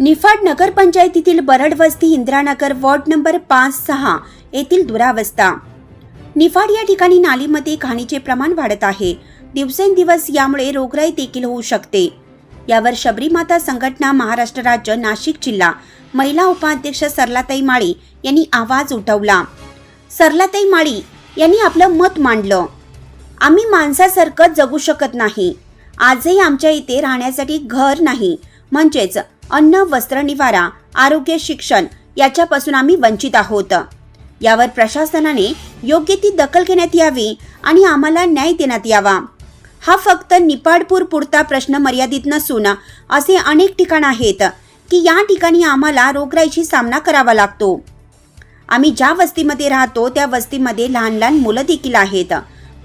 निफाड नगरपंचायतीतील बरड वस्ती Indiranagar ward number पाच सहा येथील दुरावस्था. निफाड या ठिकाणी नालीमध्ये घाणीचे प्रमाण वाढत आहे. दिवसेंदिवस यामुळे रोगराई देखील होऊ शकते. यावर शबरीमाता संघटना महाराष्ट्र राज्य नाशिक जिल्हा महिला उपाध्यक्ष सरलाताई माळी यांनी आवाज उठवला. सरलाताई माळी यांनी आपलं मत मांडलं. आम्ही माणसासारखं जगू शकत नाही. आजही आमच्या इथे राहण्यासाठी घर नाही. म्हणजेच अन्न वस्त्र निवारा आरोग्य शिक्षण याच्यापासून आम्ही वंचित आहोत. यावर प्रशासनाने योग्य ती दखल घेण्यात यावी आणि आम्हाला न्याय देण्यात यावा. हा फक्त निपाडपूर पुरता प्रश्न मर्यादित नसून असे अनेक ठिकाण आहेत की या ठिकाणी आम्हाला रोगराईची सामना करावा लागतो. आम्ही ज्या वस्तीमध्ये राहतो त्या वस्तीमध्ये लहान लहान मुलं देखील आहेत.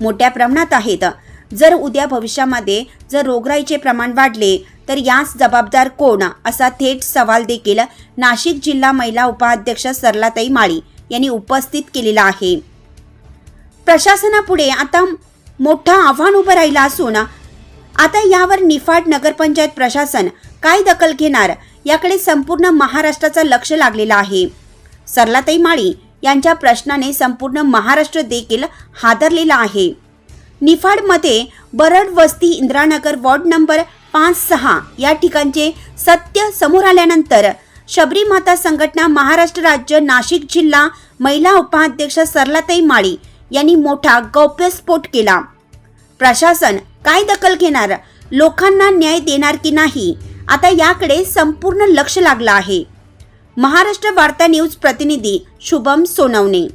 मोठ्या प्रमाणात आहेत. जर उद्या भविष्यामध्ये जर रोगराईचे प्रमाण वाढले तर यास जबाबदार कोण? असा थेट सवाल देखील नाशिक जिल्हा महिला उपाध्यक्ष सरलाताई माळी यांनी उपस्थित केलेला आहे. प्रशासनापुढे आता मोठं आव्हान उभं राहिलं असून आता यावर निफाड नगरपंचायत प्रशासन काय दखल घेणार? याकडे संपूर्ण महाराष्ट्राचं लक्ष लागलेलं आहे. सरलाताई माळी यांच्या प्रश्नाने संपूर्ण महाराष्ट्र देखील हादरलेला आहे. निफाडमध्ये बरड वस्ती इंद्रानगर वॉर्ड नंबर पाच सहा या ठिकाणचे सत्य समोर आल्यानंतर शबरी माता संघटना महाराष्ट्र राज्य नाशिक जिल्हा महिला उपाध्यक्ष सरलाताई माळी यांनी मोठा गौप्यस्फोट केला. प्रशासन काय दखल घेणार? लोकांना न्याय देणार की नाही? आता याकडे संपूर्ण लक्ष लागलं आहे. महाराष्ट्र वार्ता न्यूज प्रतिनिधी शुभम सोनवणे.